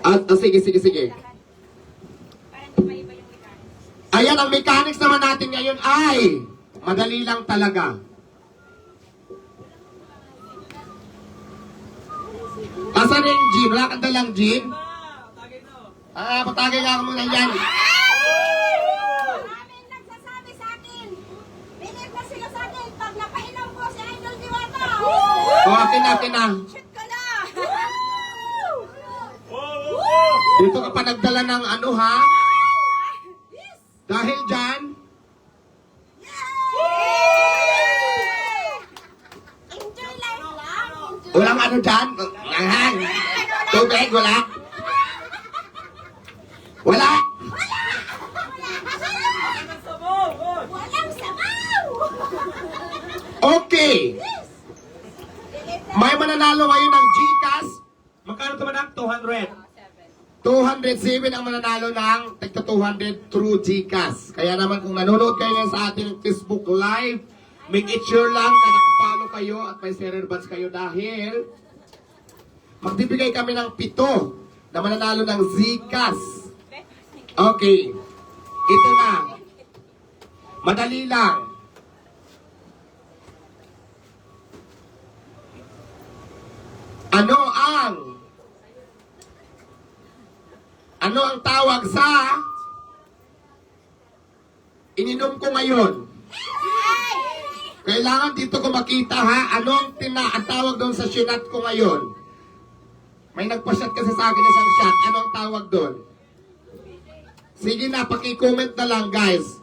Ah, ah, sige, sige, sige. Ayan, ang mechanics naman natin ngayon ay madali lang talaga. Asan yung gin? Wala kang dalang gin? Ah, patagay ako muna yan. O, akin na, akin na. Shoot ka na. Dito ka pa nagdala ng ano ha? Dahil dyan, walang ano dyan. Langhang. Tubig, wala. Wala. Okay. May mananalo ngayon ng GCash. Magkano ito manak? 200. 207 ang mananalo ng tagta 200 through GCash. Kaya naman kung nanonood kayo ngayon sa ating Facebook Live, make it sure lang na nakapalo kayo at may share buds kayo dahil magbibigay kami ng pito na mananalo ng Zcash. Okay. Ito na. Madali lang. Ano ang Ano ang tawag sa ininom ko ngayon? Kailangan dito ko makita ha, ano ang, tina, ang tawag doon sa sinat ko ngayon? May nagpa-shot kasi sa akin isang shot. Ano ang tawag doon? Sige na, paki-comment na lang guys.